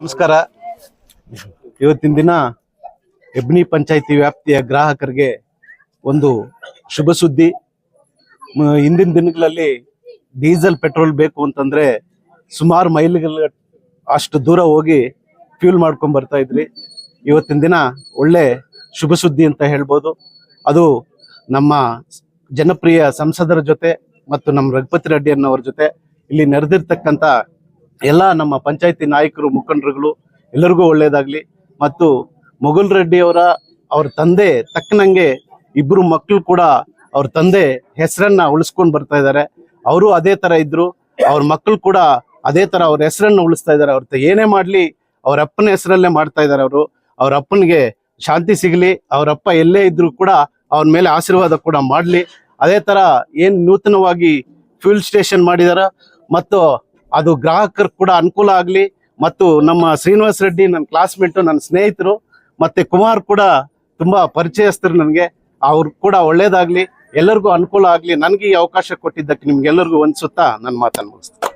ನಮಸ್ಕಾರ. ಇವತ್ತಿನ ದಿನ ಎಬ್ನಿ ಪಂಚಾಯಿತಿ ವ್ಯಾಪ್ತಿಯ ಗ್ರಾಹಕರಿಗೆ ಒಂದು ಶುಭ ಸುದ್ದಿ. ಹಿಂದಿನ ದಿನಗಳಲ್ಲಿ ಡೀಸೆಲ್ ಪೆಟ್ರೋಲ್ ಬೇಕು ಅಂತಂದ್ರೆ ಸುಮಾರು ಮೈಲಿಗಳ ಅಷ್ಟು ದೂರ ಹೋಗಿ ಫ್ಯೂಲ್ ಮಾಡ್ಕೊಂಡ್ ಬರ್ತಾ ಇದ್ರಿ. ಇವತ್ತಿನ ದಿನ ಒಳ್ಳೆ ಶುಭ ಸುದ್ದಿ ಅಂತ ಹೇಳ್ಬೋದು. ಅದು ನಮ್ಮ ಜನಪ್ರಿಯ ಸಂಸದರ ಜೊತೆ ಮತ್ತು ನಮ್ಮ ರಘುಪತಿ ರೆಡ್ಡಿ ಅನ್ನೋರ ಜೊತೆ ಇಲ್ಲಿ ನೆರೆದಿರ್ತಕ್ಕಂಥ ಎಲ್ಲ ನಮ್ಮ ಪಂಚಾಯತಿ ನಾಯಕರು, ಮುಖಂಡರುಗಳು ಎಲ್ಲರಿಗೂ ಒಳ್ಳೇದಾಗ್ಲಿ. ಮತ್ತು ಮೊಗಲ್ ರೆಡ್ಡಿ ಅವರ ತಂದೆ ತಕ್ಕನಂಗೆ ಇಬ್ರು ಮಕ್ಕಳು ಕೂಡ ಅವ್ರ ತಂದೆ ಹೆಸರನ್ನ ಉಳಿಸ್ಕೊಂಡು ಬರ್ತಾ ಇದ್ದಾರೆ. ಅವರು ಅದೇ ತರ ಇದ್ರು. ಅವ್ರ ಮಕ್ಕಳು ಕೂಡ ಅದೇ ತರ ಅವ್ರ ಹೆಸರನ್ನ ಉಳಿಸ್ತಾ ಇದ್ದಾರೆ. ಅವ್ರ ಏನೇ ಮಾಡ್ಲಿ, ಅವ್ರ ಅಪ್ಪನ ಹೆಸರಲ್ಲೇ ಮಾಡ್ತಾ ಇದ್ದಾರೆ ಅವರು. ಅವ್ರ ಅಪ್ಪನಿಗೆ ಶಾಂತಿ ಸಿಗ್ಲಿ. ಅವ್ರ ಅಪ್ಪ ಎಲ್ಲೇ ಇದ್ದರೂ ಕೂಡ ಅವ್ರ ಮೇಲೆ ಆಶೀರ್ವಾದ ಕೂಡ ಮಾಡ್ಲಿ. ಅದೇ ತರ ಏನು ನೂತನವಾಗಿ ಫ್ಯೂಲ್ ಸ್ಟೇಷನ್ ಮಾಡಿದಾರ. ಮತ್ತು ಅದು ಗ್ರಾಹಕರು ಕೂಡ ಅನುಕೂಲ ಆಗ್ಲಿ ಮತ್ತು ನಮ್ಮ ಶ್ರೀನಿವಾಸ್ ರೆಡ್ಡಿ ನನ್ನ ಕ್ಲಾಸ್ಮೇಟ್ ನನ್ನ ಸ್ನೇಹಿತರು ಮತ್ತೆ ಕುಮಾರ್ ಕೂಡ ತುಂಬಾ ಪರಿಚಯಸ್ಥರು ನನಗೆ. ಅವ್ರು ಕೂಡ ಒಳ್ಳೇದಾಗ್ಲಿ, ಎಲ್ಲರಿಗೂ ಅನುಕೂಲ ಆಗ್ಲಿ, ನನಗೆ ಈ ಅವಕಾಶ ಕೊಟ್ಟಿದ್ದಕ್ಕೆ ನಿಮ್ಗೆಲ್ಲರಿಗೂ ಒಂದ್ಸುತ್ತಾ ನನ್ನ ಮಾತನ್ನು ಮುಗಿಸ್ತೀನಿ.